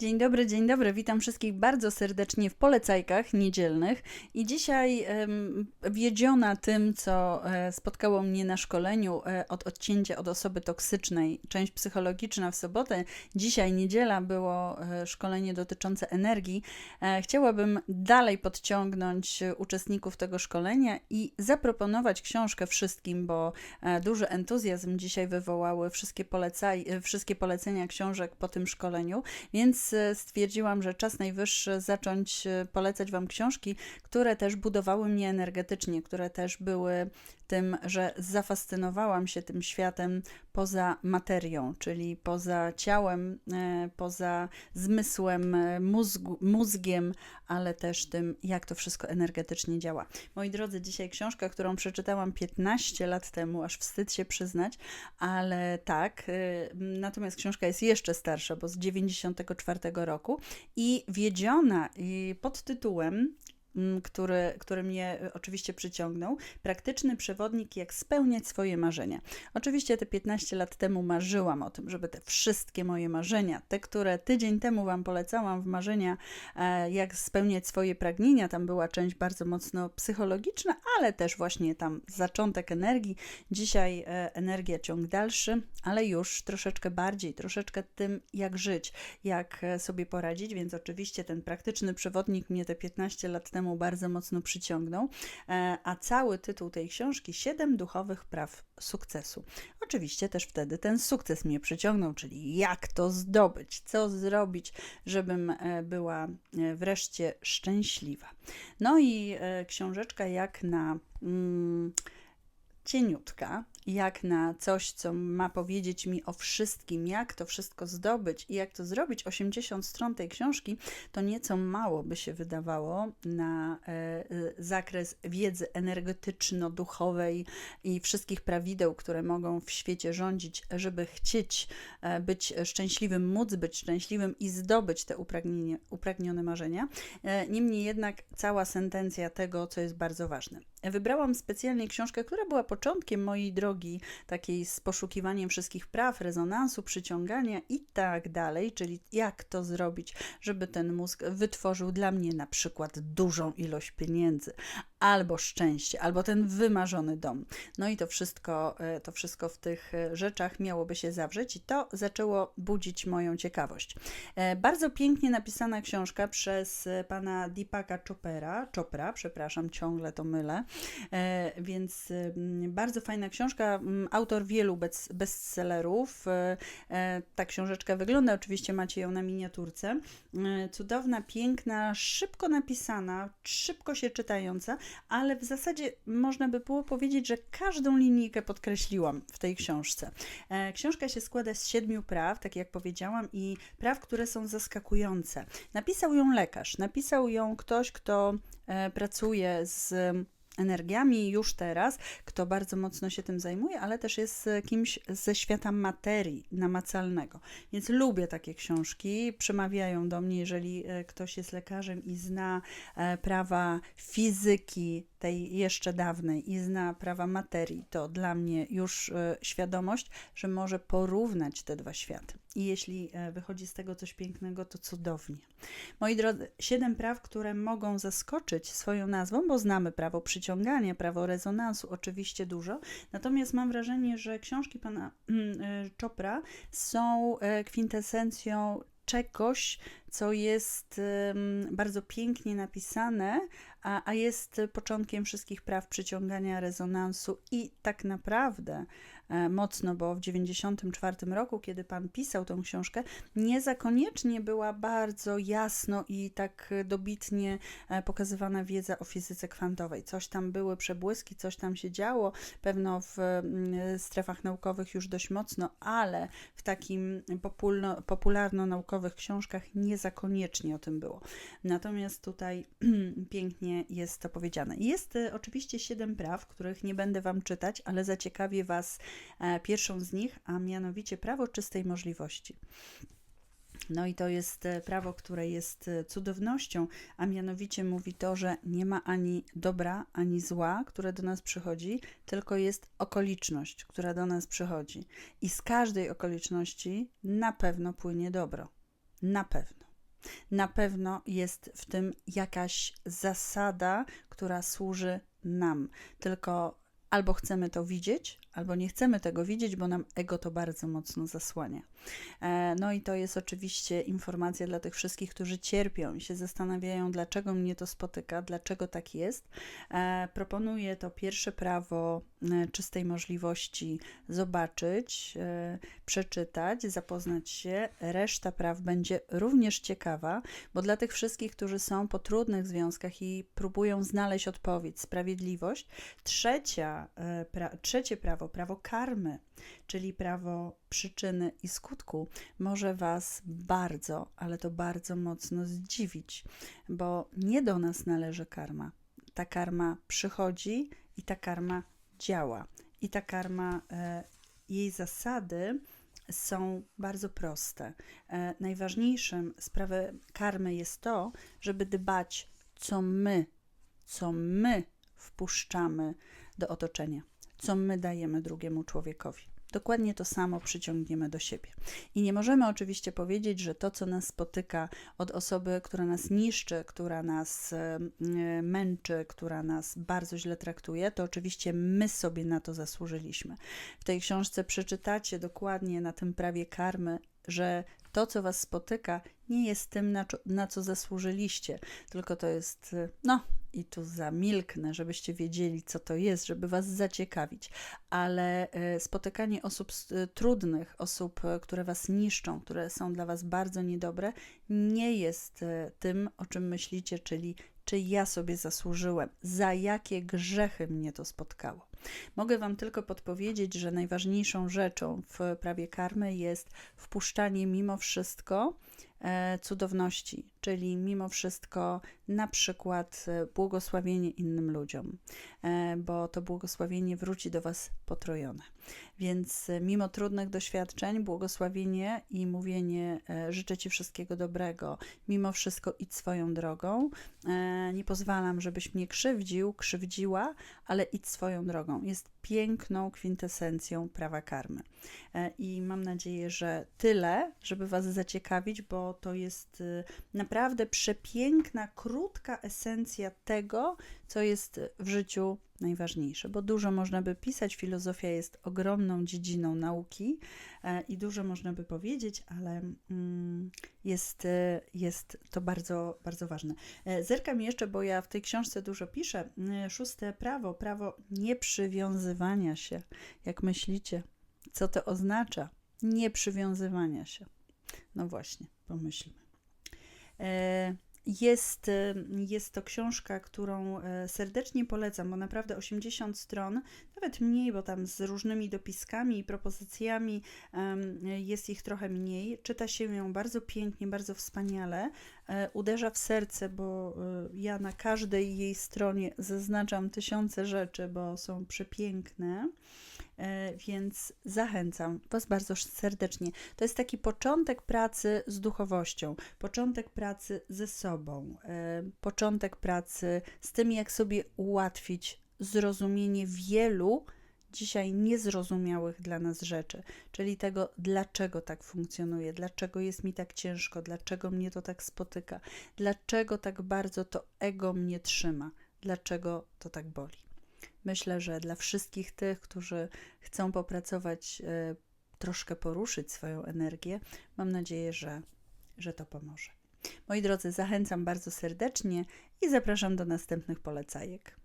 Dzień dobry, dzień dobry. Witam wszystkich bardzo serdecznie w polecajkach niedzielnych. I dzisiaj wiedziona tym, co e, spotkało mnie na szkoleniu e, od odcięcia od osoby toksycznej, część psychologiczna w sobotę, dzisiaj niedziela było e, szkolenie dotyczące energii. Chciałabym dalej podciągnąć uczestników tego szkolenia i zaproponować książkę wszystkim, bo duży entuzjazm dzisiaj wywołały wszystkie, polecaj, wszystkie polecenia książek po tym szkoleniu. Więc e, stwierdziłam, że czas najwyższy zacząć e, polecać Wam książki, które też budowały mnie energetycznie, które też były tym, że zafascynowałam się tym światem poza materią, czyli poza ciałem, e, poza zmysłem, mózgu, mózgiem, ale też tym, jak to wszystko energetycznie działa. Moi drodzy, dzisiaj książka, którą przeczytałam 15 lat temu, aż wstyd się przyznać, ale tak. Natomiast książka jest jeszcze starsza, bo z 94 roku i wiedziona i pod tytułem który, który mnie y, oczywiście przyciągnął. Praktyczny przewodnik, jak spełniać swoje marzenia. Oczywiście te 15 lat temu marzyłam o tym, żeby te wszystkie moje marzenia, te, które tydzień temu Wam polecałam w marzenia, e, jak spełniać swoje pragnienia, tam była część bardzo mocno psychologiczna, ale też właśnie tam zaczątek energii. Dzisiaj e, energia ciąg dalszy, ale już troszeczkę bardziej, troszeczkę tym, jak żyć, jak e, sobie poradzić, więc oczywiście ten praktyczny przewodnik mnie te 15 lat temu bardzo mocno przyciągnął, e, a cały tytuł tej książki Siedem duchowych praw sukcesu. Oczywiście też wtedy ten sukces mnie przyciągnął, czyli jak to zdobyć, co zrobić, żebym e, była e, wreszcie szczęśliwa. No i książeczka jak na mm, cieniutka, jak na coś, co ma powiedzieć mi o wszystkim, jak to wszystko zdobyć i jak to zrobić. 80 stron tej książki to nieco mało by się wydawało na e, e, zakres wiedzy energetyczno-duchowej i wszystkich prawideł, które mogą w świecie rządzić, żeby chcieć e, być szczęśliwym, móc być szczęśliwym i zdobyć te upragnione marzenia. E, Niemniej jednak cała sentencja tego, co jest bardzo ważne. Wybrałam specjalnie książkę, która była początkiem mojej drogi, takiej z poszukiwaniem wszystkich praw, rezonansu, przyciągania i tak dalej, czyli jak to zrobić, żeby ten mózg wytworzył dla mnie na przykład dużą ilość pieniędzy, albo szczęście, albo ten wymarzony dom. No i to wszystko, e, to wszystko w tych e, rzeczach miałoby się zawrzeć i to zaczęło budzić moją ciekawość. E, Bardzo pięknie napisana książka przez pana Deepaka Chopera, Chopra, przepraszam, ciągle to mylę, więc mm, bardzo fajna książka, mm, autor wielu bestsellerów. Ta książeczka wygląda, oczywiście macie ją na miniaturce. Cudowna, piękna, szybko napisana, szybko się czytająca, ale w zasadzie można by było powiedzieć, że każdą linijkę podkreśliłam w tej książce. E, Książka się składa z siedmiu praw, tak jak powiedziałam, i praw, które są zaskakujące. Napisał ją lekarz, napisał ją ktoś, kto e, pracuje z energiami już teraz, kto bardzo mocno się tym zajmuje, ale też jest kimś ze świata materii namacalnego. Więc lubię takie książki, przemawiają do mnie, jeżeli e, ktoś jest lekarzem i zna e, prawa fizyki, tej jeszcze dawnej i zna prawa materii, to dla mnie już e, świadomość, że może porównać te dwa światy. I jeśli e, wychodzi z tego coś pięknego, to cudownie. Moi drodzy, siedem praw, które mogą zaskoczyć swoją nazwą, bo znamy prawo przyciągania, prawo rezonansu, oczywiście dużo. Natomiast mam wrażenie, że książki pana mm, e, Chopra są kwintesencją czegoś, co jest bardzo pięknie napisane, a, a jest początkiem wszystkich praw przyciągania, rezonansu. I tak naprawdę mocno, bo w 1994 roku, kiedy pan pisał tą książkę, nie za koniecznie była bardzo jasno i tak dobitnie e, pokazywana wiedza o fizyce kwantowej. Coś tam były przebłyski, coś tam się działo, pewno w mm, strefach naukowych już dość mocno, ale w takim popularno-naukowych książkach nie za koniecznie o tym było. Natomiast tutaj pięknie jest to powiedziane. Jest e, oczywiście siedem praw, których nie będę Wam czytać, ale zaciekawię Was e, pierwszą z nich, a mianowicie prawo czystej możliwości. No i to jest e, prawo, które jest e, cudownością, a mianowicie mówi to, że nie ma ani dobra, ani zła, które do nas przychodzi, tylko jest okoliczność, która do nas przychodzi. I z każdej okoliczności na pewno płynie dobro. Na pewno. Na pewno jest w tym jakaś zasada, która służy nam. Tylko albo chcemy to widzieć, albo nie chcemy tego widzieć, bo nam ego to bardzo mocno zasłania. E, no i to jest oczywiście informacja dla tych wszystkich, którzy cierpią i się zastanawiają, dlaczego mnie to spotyka, dlaczego tak jest. E, proponuję to pierwsze prawo e, czystej możliwości zobaczyć, przeczytać, zapoznać się. Reszta praw będzie również ciekawa, bo dla tych wszystkich, którzy są po trudnych związkach i próbują znaleźć odpowiedź, sprawiedliwość, trzecia, pra, trzecie prawo, prawo karmy, czyli prawo przyczyny i skutku, może Was bardzo, ale to bardzo mocno zdziwić, bo nie do nas należy karma. Ta karma przychodzi i ta karma działa. I ta karma, e, jej zasady są bardzo proste. E, najważniejszym sprawy karmy jest to, żeby dbać, co my, co my wpuszczamy do otoczenia co my dajemy drugiemu człowiekowi. Dokładnie to samo przyciągniemy do siebie. I nie możemy oczywiście powiedzieć, że to, co nas spotyka od osoby, która nas niszczy, która nas e, męczy, która nas bardzo źle traktuje, to oczywiście my sobie na to zasłużyliśmy. W tej książce przeczytacie dokładnie na tym prawie karmy, że to, co was spotyka, nie jest tym, na, na co zasłużyliście, tylko to jest, e, no, i tu zamilknę, żebyście wiedzieli, co to jest, żeby Was zaciekawić, ale e, spotykanie osób e, trudnych, osób, które Was niszczą, które są dla Was bardzo niedobre, nie jest tym, o czym myślicie, czyli czy ja sobie zasłużyłem, za jakie grzechy mnie to spotkało. Mogę Wam tylko podpowiedzieć, że najważniejszą rzeczą w prawie karmy jest wpuszczanie mimo wszystko cudowności, czyli mimo wszystko na przykład e, błogosławienie innym ludziom, e, bo to błogosławienie wróci do Was potrojone. Więc e, mimo trudnych doświadczeń, błogosławienie i mówienie życzę Ci wszystkiego dobrego, mimo wszystko idź swoją drogą. Nie pozwalam, żebyś mnie krzywdził, krzywdziła, ale idź swoją drogą. Jest piękną kwintesencją prawa karmy. I mam nadzieję, że tyle, żeby Was zaciekawić, bo to jest naprawdę przepiękna, krótka esencja tego, co jest w życiu najważniejsze, bo dużo można by pisać. Filozofia jest ogromną dziedziną nauki e, i dużo można by powiedzieć, ale mm, jest, e, jest to bardzo, bardzo ważne. E, zerkam jeszcze, bo ja w tej książce dużo piszę. Szóste prawo, prawo nieprzywiązywania się. Jak myślicie, co to oznacza? Nieprzywiązywania się. No właśnie, pomyślmy. Jest, y, jest to książka, którą e, serdecznie polecam, bo naprawdę 80 stron, nawet mniej, bo tam z różnymi dopiskami i propozycjami jest ich trochę mniej. Czyta się ją bardzo pięknie, bardzo wspaniale. E, uderza w serce, bo e, ja na każdej jej stronie zaznaczam tysiące rzeczy, bo są przepiękne. E, więc zachęcam Was bardzo serdecznie. To jest taki początek pracy z duchowością, początek pracy ze sobą, e, początek pracy z tym, jak sobie ułatwić zrozumienie wielu dzisiaj niezrozumiałych dla nas rzeczy, czyli tego, dlaczego tak funkcjonuje, dlaczego jest mi tak ciężko, dlaczego mnie to tak spotyka, dlaczego tak bardzo to ego mnie trzyma, dlaczego to tak boli. Myślę, że dla wszystkich tych, którzy chcą popracować, e, troszkę poruszyć swoją energię, mam nadzieję, że, że to pomoże. Moi drodzy, zachęcam bardzo serdecznie i zapraszam do następnych polecajek.